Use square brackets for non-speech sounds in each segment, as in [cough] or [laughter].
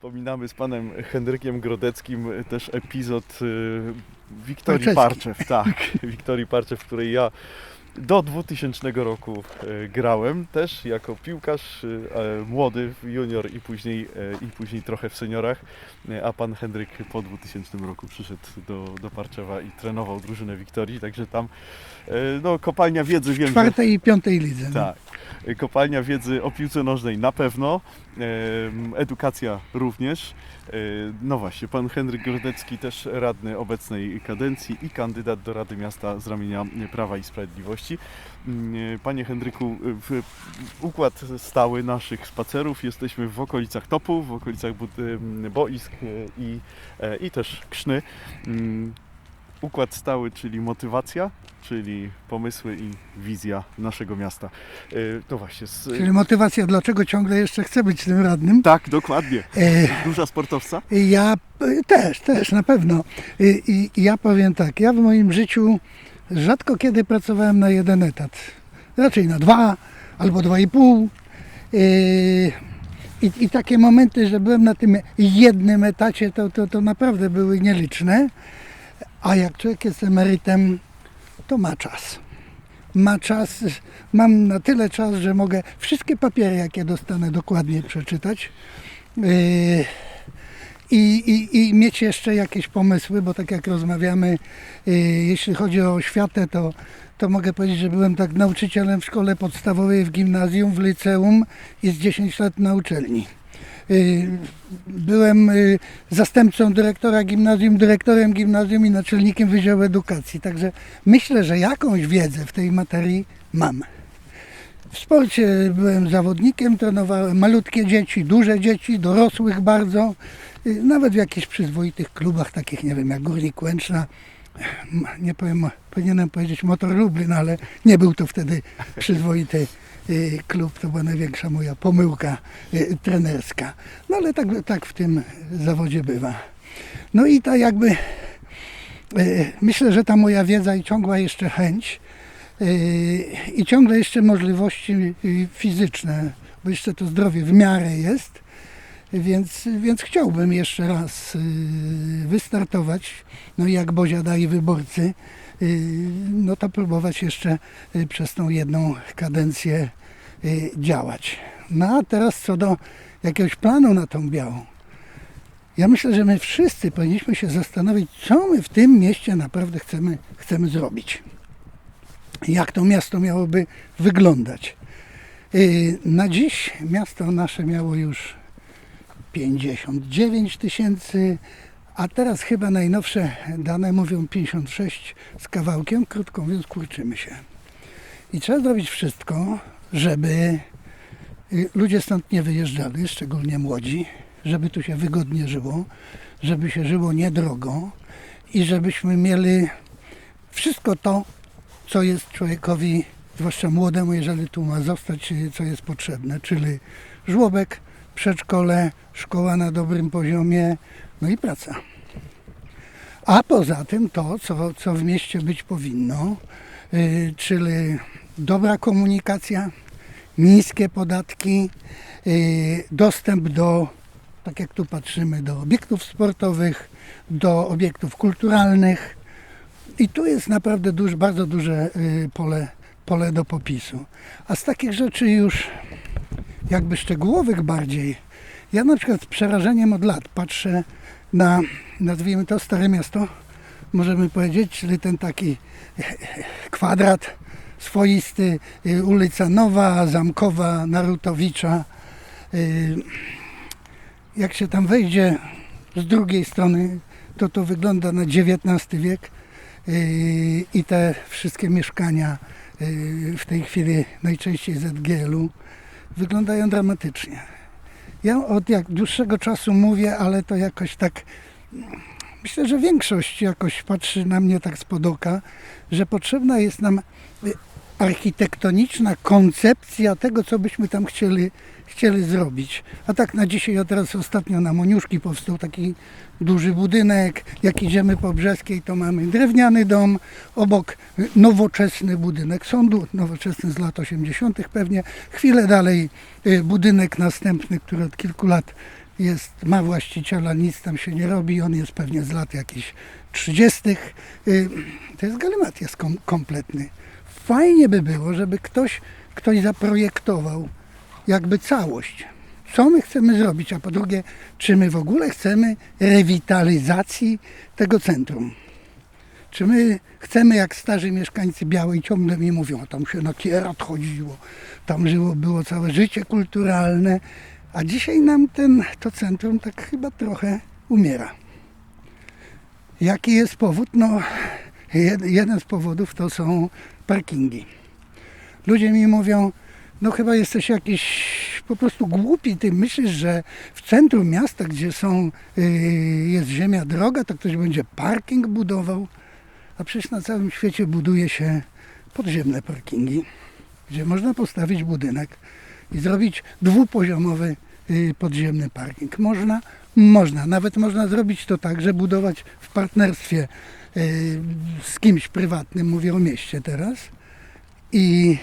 Wspominamy z panem Henrykiem Grodeckim też epizod y, Wiktorii. Parczew. Tak, [laughs] Wiktorii Parczew, w której ja do 2000 roku y, grałem też jako piłkarz y, e, młody, junior i później, e, i później trochę w seniorach, E, a pan Henryk po 2000 roku przyszedł do, do Parczewa i trenował drużynę Wiktorii, także tam e, no, kopalnia wiedzy wiem, że... czwartej i piątej lidze. no. Tak. Kopalnia wiedzy o piłce nożnej na pewno, edukacja również. E, No właśnie, pan Henryk Grodecki też radny obecnej kadencji i kandydat do Rady Miasta z ramienia Prawa i Sprawiedliwości. Mm, Panie Henryku, w układ stały naszych spacerów jesteśmy w okolicach Topu, w okolicach em, boisk e, i, e, i też Krzny. Mm, Układ stały, czyli motywacja, czyli pomysły i wizja naszego miasta. E, To właśnie. Z... Czyli motywacja, dlaczego ciągle jeszcze chcę być tym radnym. Tak, dokładnie. E, Duża sportowca? Ja e, też, też na pewno. I ja powiem tak, ja w moim życiu rzadko kiedy pracowałem na jeden etat. Raczej na dwa albo dwa i pół. E, I, I takie momenty, że byłem na tym jednym etacie, to, to, to naprawdę były nieliczne. A jak człowiek jest emerytem, to ma czas. Ma czas, mam na tyle czas, że mogę wszystkie papiery, jakie dostanę, dokładnie przeczytać. Yy, i, i, i mieć jeszcze jakieś pomysły, bo tak jak rozmawiamy, yy, jeśli chodzi o oświatę, to, to mogę powiedzieć, że byłem tak nauczycielem w szkole podstawowej, w gimnazjum, w liceum i z 10 lat na uczelni. Yy, Byłem yy, zastępcą dyrektora gimnazjum, dyrektorem gimnazjum i naczelnikiem Wydziału Edukacji. Także myślę, że jakąś wiedzę w tej materii mam. W sporcie byłem zawodnikiem, trenowałem malutkie dzieci, duże dzieci, dorosłych bardzo. Y, Nawet w jakichś przyzwoitych klubach, takich nie wiem, jak Górnik Łęczna. [sighs] Nie powiem, powinienem powiedzieć Motor Lublin, ale nie był to wtedy przyzwoity y, klub. To była największa moja pomyłka y, trenerska. No ale tak, tak w tym zawodzie bywa. No i ta jakby, myślę, że ta moja wiedza i ciągła jeszcze chęć i ciągle jeszcze możliwości fizyczne, bo jeszcze to zdrowie w miarę jest, więc, więc chciałbym jeszcze raz yy, wystartować, no i jak Bozia daje wyborcy, yy, no to próbować jeszcze yy, przez tą jedną kadencję działać. No a teraz co do jakiegoś planu na tą białą. Ja myślę, że my wszyscy powinniśmy się zastanowić, co my w tym mieście naprawdę chcemy, chcemy zrobić jak to miasto miałoby wyglądać. Yy, Na dziś miasto nasze miało już 59 tysięcy, a teraz chyba najnowsze dane mówią 56 z kawałkiem, krótko mówiąc kurczymy się. I trzeba zrobić wszystko, żeby yy, ludzie stąd nie wyjeżdżali, szczególnie młodzi, żeby tu się wygodnie żyło, żeby się żyło niedrogo i żebyśmy mieli wszystko to, co jest człowiekowi, zwłaszcza młodemu, jeżeli tu ma zostać, y, co jest potrzebne, czyli żłobek, przedszkole, szkoła na dobrym poziomie, no i praca. A poza tym to, co, co w mieście być powinno, y, czyli dobra komunikacja, niskie podatki, y, dostęp do, tak jak tu patrzymy, do obiektów sportowych, do obiektów kulturalnych, i tu jest naprawdę bardzo duże y, pole, pole do popisu. A z takich rzeczy już jakby szczegółowych bardziej, ja na przykład z przerażeniem od lat patrzę na, nazwijmy to, Stare Miasto, możemy powiedzieć, czyli ten taki [laughs] kwadrat swoisty, y, ulica Nowa, Zamkowa, Narutowicza. Y, Jak się tam wejdzie z drugiej strony, to to wygląda na XIX wiek. Yy, i te wszystkie mieszkania yy, w tej chwili najczęściej ZGL-u wyglądają dramatycznie. Ja od jak dłuższego czasu mówię, ale to jakoś tak myślę, że większość jakoś patrzy na mnie tak spod oka, że potrzebna jest nam architektoniczna koncepcja tego, co byśmy tam chcieli, chcieli zrobić. A tak na dzisiaj, a teraz ostatnio na Moniuszki powstał taki duży budynek. Jak idziemy po Brzeskiej, to mamy drewniany dom, obok nowoczesny budynek sądu, nowoczesny z lat 80. pewnie. Chwilę dalej y, budynek następny, który od kilku lat jest, ma właściciela, nic tam się nie robi, on jest pewnie z lat jakichś 30. Y, To jest galimatias kom, kompletny. Fajnie by było, żeby ktoś, ktoś zaprojektował jakby całość. Co my chcemy zrobić, a po drugie, czy my w ogóle chcemy rewitalizacji tego centrum? Czy my chcemy, jak starzy mieszkańcy Białej ciągle mi mówią, tam się na kierat chodziło, tam żyło, było całe życie kulturalne, a dzisiaj nam ten, to centrum tak chyba trochę umiera. Jaki jest powód? No, jed, jeden z powodów to są parkingi. Ludzie mi mówią, no chyba jesteś jakiś po prostu głupi, ty myślisz, że w centrum miasta, gdzie są, yy, jest ziemia droga, to ktoś będzie parking budował. A przecież na całym świecie buduje się podziemne parkingi, gdzie można postawić budynek i zrobić dwupoziomowy y, podziemny parking. Można? Można. Nawet można zrobić to tak, że budować w partnerstwie z kimś prywatnym, mówię o mieście teraz. I,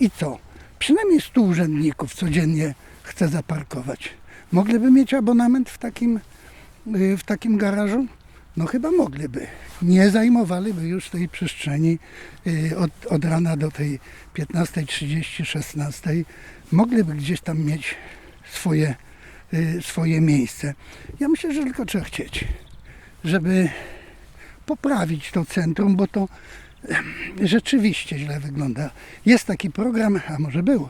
I co? Przynajmniej 100 urzędników codziennie chce zaparkować. Mogliby mieć abonament w takim, y, w takim garażu? No chyba mogliby. Nie zajmowaliby już tej przestrzeni y, od, od rana do tej 15.30, 16. Mogliby gdzieś tam mieć swoje, swoje miejsce. Ja myślę, że tylko trzeba chcieć, żeby poprawić to centrum, bo to rzeczywiście źle wygląda. Jest taki program, a może był,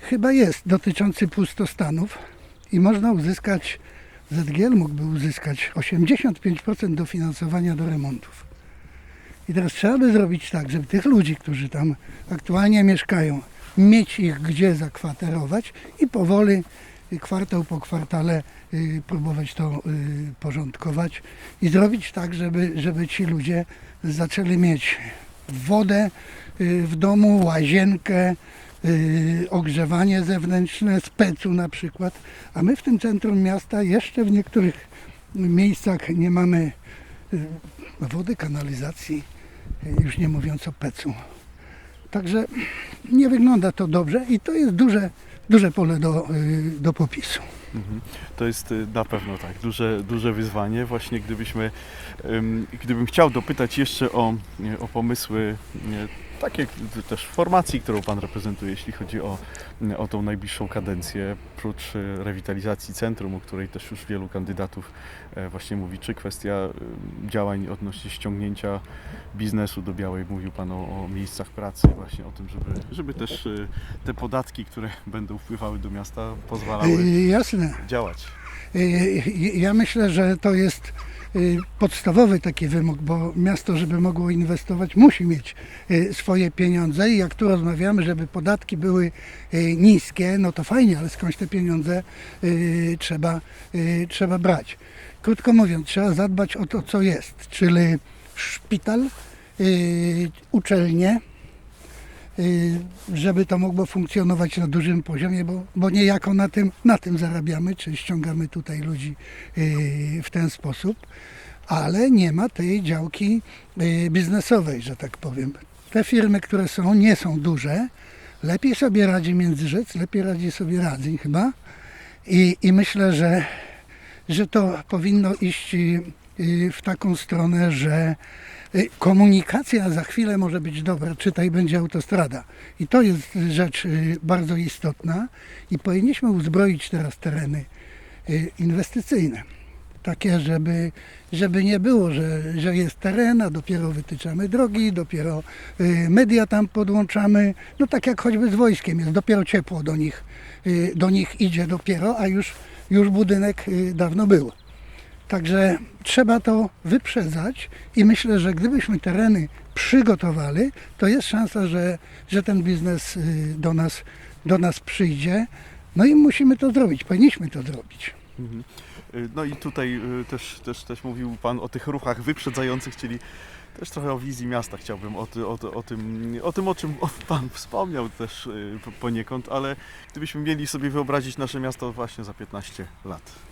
chyba jest, dotyczący pustostanów i można uzyskać ZGL mógłby uzyskać 85% dofinansowania do remontów. I teraz trzeba by zrobić tak, żeby tych ludzi, którzy tam aktualnie mieszkają, mieć ich gdzie zakwaterować i powoli, kwartał po kwartale, y, próbować to y, porządkować i zrobić tak, żeby, żeby ci ludzie zaczęli mieć wodę y, w domu, łazienkę, y, ogrzewanie zewnętrzne z pecu na przykład, a my w tym centrum miasta jeszcze w niektórych miejscach nie mamy y, wody, kanalizacji, y, już nie mówiąc o pecu. Także nie wygląda to dobrze i to jest duże, duże pole do, y, do popisu. Mhm. To jest y, na pewno tak, duże, duże wyzwanie. Właśnie gdybyśmy, ym, gdybym chciał dopytać jeszcze o, nie, o pomysły nie, takie też formacji, którą Pan reprezentuje, jeśli chodzi o, o tą najbliższą kadencję, prócz y, rewitalizacji centrum, o której też już wielu kandydatów e, właśnie mówi, czy kwestia y, działań odnośnie ściągnięcia biznesu do Białej, mówił Pan o, o miejscach pracy, właśnie o tym, żeby, żeby też te podatki, które będą wpływały do miasta, pozwalały Jasne. działać. Ja myślę, że to jest y, podstawowy taki wymóg, bo miasto, żeby mogło inwestować, musi mieć y, swoje pieniądze i jak tu rozmawiamy, żeby podatki były y, niskie, no to fajnie, ale skądś te pieniądze trzeba, trzeba brać. Krótko mówiąc, trzeba zadbać o to, co jest, czyli szpital, uczelnie, żeby to mogło funkcjonować na dużym poziomie, bo, bo niejako na tym, na tym zarabiamy, czy ściągamy tutaj ludzi y, w ten sposób, ale nie ma tej działki y, biznesowej, że tak powiem. Te firmy, które są, nie są duże, lepiej sobie radzi Międzyrzec, lepiej radzi sobie Radzyń chyba i, i myślę, że, że to powinno iść y, y, w taką stronę, że y, komunikacja za chwilę może być dobra, czytaj będzie autostrada. I to jest rzecz y, bardzo istotna i powinniśmy uzbroić teraz tereny y, inwestycyjne. Takie, żeby, żeby nie było, że, że jest teren, a dopiero wytyczamy drogi, dopiero y, media tam podłączamy. No tak jak choćby z wojskiem jest, dopiero ciepło do nich, y, do nich idzie dopiero, a już, już budynek y, dawno był. Także trzeba to wyprzedzać i myślę, że gdybyśmy tereny przygotowali, to jest szansa, że, że ten biznes y, do nas, do nas przyjdzie. No i musimy to zrobić, powinniśmy to zrobić. Mhm. Y, No i tutaj y, też, też, też mówił Pan o tych ruchach wyprzedzających, czyli też trochę o wizji miasta chciałbym, o, o, o, tym, o tym, o czym [laughs] Pan wspomniał też po- poniekąd, ale gdybyśmy mieli sobie wyobrazić nasze miasto właśnie za 15 lat.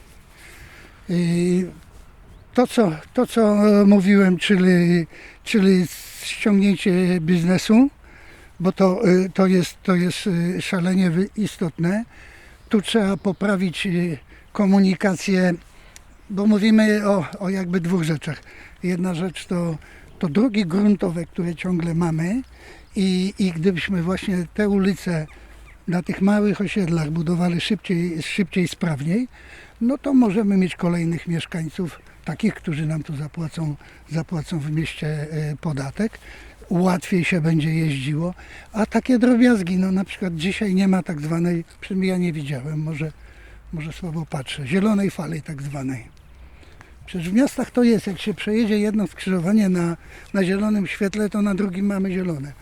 Y, To co, to, co e, mówiłem, czyli, czyli ściągnięcie biznesu, bo to, y, to, jest, to jest y, szalenie istotne. Tu trzeba poprawić komunikację, bo mówimy o, o jakby dwóch rzeczach. Jedna rzecz to, to drogi gruntowe, które ciągle mamy i, i gdybyśmy właśnie te ulice na tych małych osiedlach budowali szybciej, szybciej, sprawniej, no to możemy mieć kolejnych mieszkańców, takich, którzy nam tu zapłacą, zapłacą w mieście e, podatek. Łatwiej się będzie jeździło, a takie drobiazgi, no na przykład dzisiaj nie ma tak zwanej, przynajmniej ja nie widziałem, może, może słabo patrzę, zielonej fali tak zwanej. Przecież w miastach to jest, jak się przejedzie jedno skrzyżowanie na, na zielonym świetle, to na drugim mamy zielone.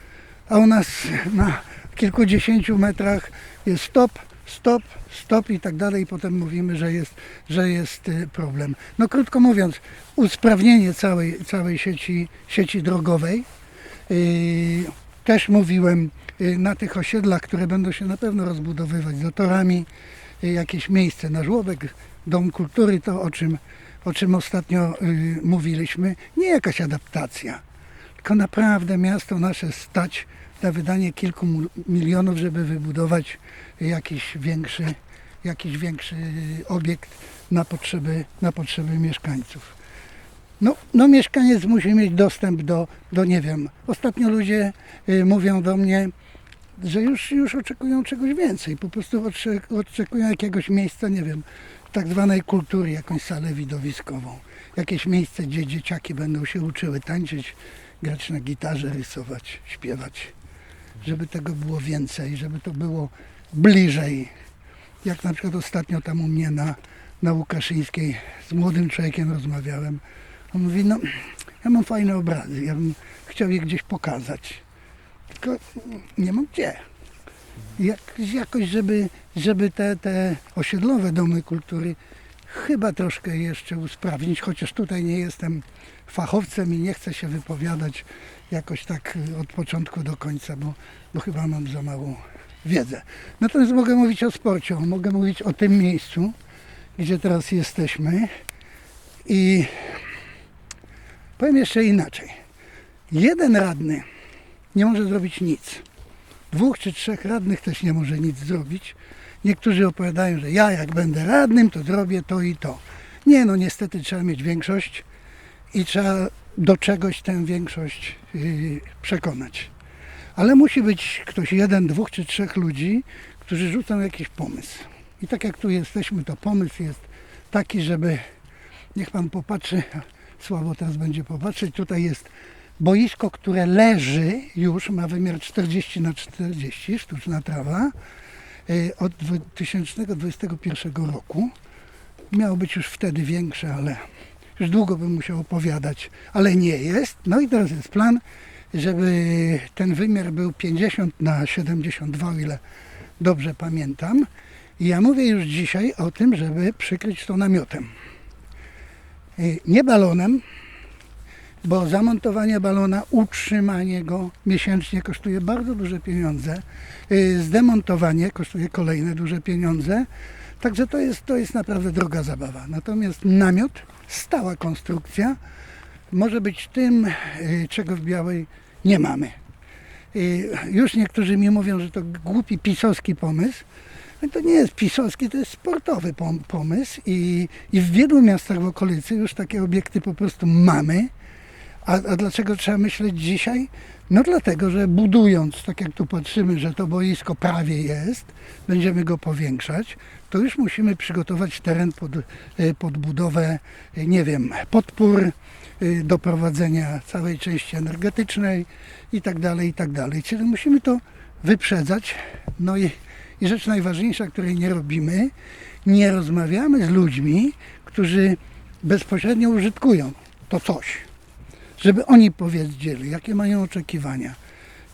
A u nas na kilkudziesięciu metrach jest stop, stop, stop i tak dalej. Potem mówimy, że jest, że jest y, problem. No krótko mówiąc, usprawnienie całej, całej sieci, sieci drogowej. Yy, Też mówiłem yy, na tych osiedlach, które będą się na pewno rozbudowywać z torami, jakieś miejsce na żłobek, dom kultury, to o czym, o czym ostatnio mówiliśmy, nie jakaś adaptacja, tylko naprawdę miasto nasze stać na wydanie kilku milionów, żeby wybudować jakiś większy, jakiś większy obiekt na potrzeby, na potrzeby mieszkańców. No, no mieszkaniec musi mieć dostęp do, do nie wiem, ostatnio ludzie y, mówią do mnie, że już, już oczekują czegoś więcej, po prostu oczek- oczekują jakiegoś miejsca, nie wiem, tak zwanej kultury, jakąś salę widowiskową, jakieś miejsce, gdzie dzieciaki będą się uczyły tańczyć, grać na gitarze, rysować, śpiewać, żeby tego było więcej, żeby to było bliżej. Jak na przykład ostatnio tam u mnie na, na Łukaszyńskiej z młodym człowiekiem rozmawiałem. On mówi, no ja mam fajne obrazy, ja bym chciał je gdzieś pokazać. Tylko nie mam gdzie. Jak, jakoś, żeby, żeby te, te osiedlowe domy kultury chyba troszkę jeszcze usprawnić, chociaż tutaj nie jestem fachowcem i nie chcę się wypowiadać jakoś tak y, od początku do końca, bo, bo chyba mam za małą wiedzę. Natomiast mogę mówić o sporcie, mogę mówić o tym miejscu, gdzie teraz jesteśmy i powiem jeszcze inaczej. Jeden radny nie może zrobić nic. Dwóch czy trzech radnych też nie może nic zrobić. Niektórzy opowiadają, że ja jak będę radnym, to zrobię to i to. Nie, no niestety trzeba mieć większość i trzeba do czegoś tę większość yy, przekonać. Ale musi być ktoś jeden, dwóch czy trzech ludzi, którzy rzucą jakiś pomysł. I tak jak tu jesteśmy, to pomysł jest taki, żeby niech pan popatrzy, [laughs] słabo teraz będzie popatrzeć, tutaj jest boisko, które leży już, ma wymiar 40 na 40, sztuczna trawa, y, od 2021 roku. Miało być już wtedy większe, ale już długo bym musiał opowiadać, ale nie jest. No i teraz jest plan, żeby ten wymiar był 50 na 72, o ile dobrze pamiętam. I ja mówię już dzisiaj o tym, żeby przykryć to namiotem. Y, Nie balonem, bo zamontowanie balona, utrzymanie go miesięcznie kosztuje bardzo duże pieniądze. Y, Zdemontowanie kosztuje kolejne duże pieniądze. Także to jest, to jest naprawdę droga zabawa. Natomiast namiot, stała konstrukcja, może być tym, y, czego w Białej nie mamy. Y, Już niektórzy mi mówią, że to głupi pisowski pomysł. No To nie jest pisowski, to jest sportowy pom- pomysł i, i w wielu miastach w okolicy już takie obiekty po prostu mamy. A, a dlaczego trzeba myśleć dzisiaj? No dlatego, że budując, tak jak tu patrzymy, że to boisko prawie jest, będziemy go powiększać, to już musimy przygotować teren pod, y, pod budowę, y, nie wiem, podpór y, do prowadzenia całej części energetycznej i tak dalej, i tak dalej. Czyli musimy to wyprzedzać. No i, i rzecz najważniejsza, której nie robimy, nie rozmawiamy z ludźmi, którzy bezpośrednio użytkują to coś żeby oni powiedzieli, jakie mają oczekiwania.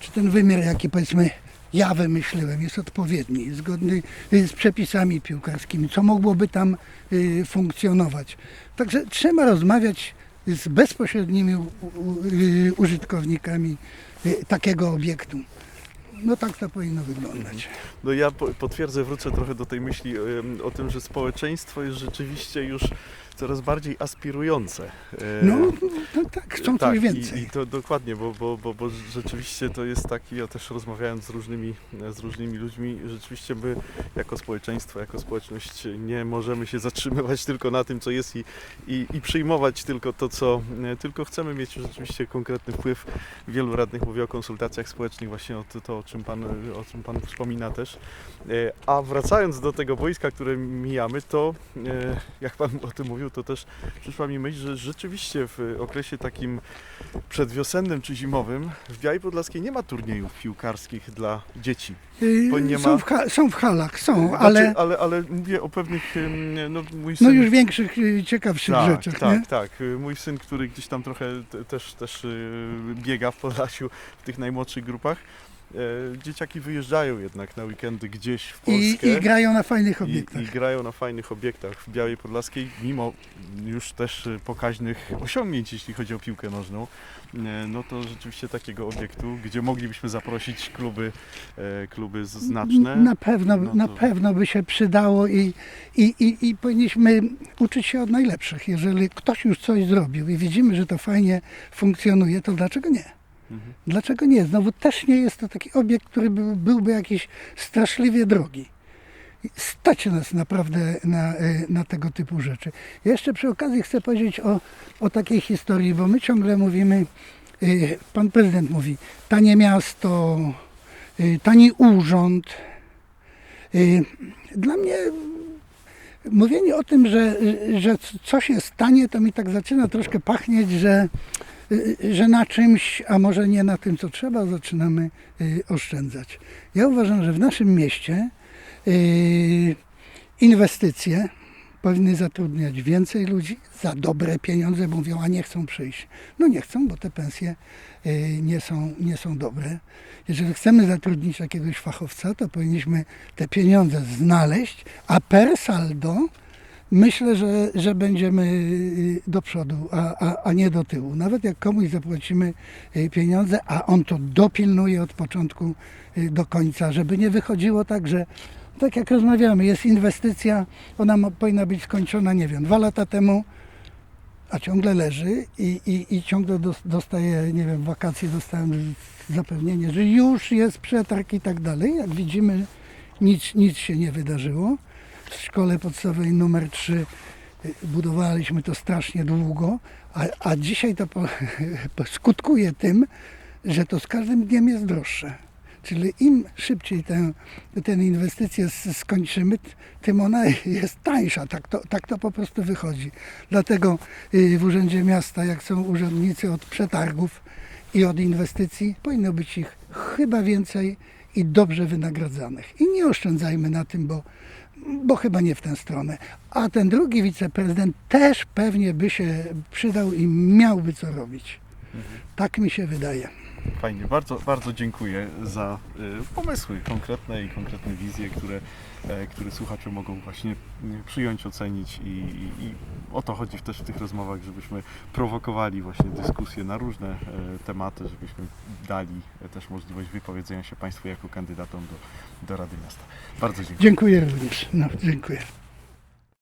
Czy ten wymiar, jaki powiedzmy ja wymyśliłem, jest odpowiedni, zgodny y, z przepisami piłkarskimi, co mogłoby tam y, funkcjonować. Także trzeba rozmawiać z bezpośrednimi y, użytkownikami takiego obiektu. No tak to powinno wyglądać. No ja po- potwierdzę, wrócę trochę do tej myśli o tym, że społeczeństwo jest rzeczywiście już coraz bardziej aspirujące. E, No, No tak, chcą tak, coś i, więcej. i to dokładnie, bo, bo, bo, bo rzeczywiście to jest taki, ja też rozmawiając z różnymi, z różnymi ludźmi, rzeczywiście my jako społeczeństwo, jako społeczność nie możemy się zatrzymywać [laughs] tylko na tym, co jest i, i, i przyjmować tylko to, co, tylko chcemy mieć rzeczywiście konkretny wpływ. Wielu radnych mówi o konsultacjach społecznych, właśnie o to, to o, czym pan, o czym Pan wspomina też. E, A wracając do tego boiska, które mijamy, to e, jak Pan o tym mówił, to też przyszła mi myśl, że rzeczywiście w okresie takim przedwiosennym czy zimowym w Białej Podlaskiej nie ma turniejów piłkarskich dla dzieci. Y, nie są, ma- w ha- są w halach, są, Znaczy, ale ale, ale mówię o pewnych, no mój no syn... już większych, y, ciekawszych tak, rzeczach, tak, nie? tak. Mój syn, który gdzieś tam trochę te- też, też y, biega w Podlasiu w tych najmłodszych grupach, dzieciaki wyjeżdżają jednak na weekendy gdzieś w I, Polskę. I grają na fajnych I, obiektach. I grają na fajnych obiektach w Białej Podlaskiej, mimo już też y, pokaźnych osiągnięć, jeśli chodzi o piłkę nożną. e, No to rzeczywiście takiego obiektu, gdzie moglibyśmy zaprosić kluby, e, kluby znaczne. Na pewno, no na to- pewno by się przydało i, i, i, i powinniśmy uczyć się od najlepszych. Jeżeli ktoś już coś zrobił i widzimy, że to fajnie funkcjonuje, to dlaczego nie? Dlaczego nie? Znowu też nie jest to taki obiekt, który był, byłby jakiś straszliwie drogi. Stać nas naprawdę na, e, na tego typu rzeczy. Jeszcze przy okazji chcę powiedzieć o, o takiej historii, bo my ciągle mówimy, e, pan prezydent mówi, tanie miasto, e, tani urząd. Dla mnie mówienie o tym, że, że coś jest tanie, to mi tak zaczyna troszkę pachnieć, że, że na czymś, a może nie na tym, co trzeba, zaczynamy y, oszczędzać. Ja uważam, że w naszym mieście y, inwestycje powinny zatrudniać więcej ludzi za dobre pieniądze, mówią, a nie chcą przyjść. No nie chcą, bo te pensje y, nie są, nie są dobre. Jeżeli chcemy zatrudnić jakiegoś fachowca, to powinniśmy te pieniądze znaleźć, a per saldo myślę, że, że będziemy y, do przodu, a, a, a nie do tyłu. Nawet jak komuś zapłacimy y, pieniądze, a on to dopilnuje od początku y, do końca, żeby nie wychodziło tak, że tak jak rozmawiamy, jest inwestycja, ona ma, powinna być skończona, nie wiem, dwa lata temu, a ciągle leży i, i, i ciągle dos- dostaje, nie wiem, wakacje dostałem zapewnienie, że już jest przetarg i tak dalej. Jak widzimy, nic, nic się nie wydarzyło. W szkole podstawowej numer 3 budowaliśmy to strasznie długo, a, a dzisiaj to po, [laughs] skutkuje tym, że to z każdym dniem jest droższe. Czyli im szybciej tę, tę inwestycję skończymy, tym ona [laughs] jest tańsza. Tak to, tak to po prostu wychodzi. Dlatego y, w Urzędzie Miasta, jak są urzędnicy od przetargów i od inwestycji, powinno być ich chyba więcej i dobrze wynagradzanych. I nie oszczędzajmy na tym, bo, bo chyba nie w tę stronę. A ten drugi wiceprezydent też pewnie by się przydał i miałby co robić. Tak mi się wydaje. Fajnie, bardzo, bardzo dziękuję za y, pomysły konkretne i konkretne wizje, które, e, które słuchacze mogą właśnie y, przyjąć, ocenić i, i, o to chodzi też w tych rozmowach, żebyśmy prowokowali właśnie dyskusje na różne e, tematy, żebyśmy dali e, też możliwość wypowiedzenia się Państwu jako kandydatom do, do Rady Miasta. Bardzo dziękuję. Dziękuję również. No, dziękuję.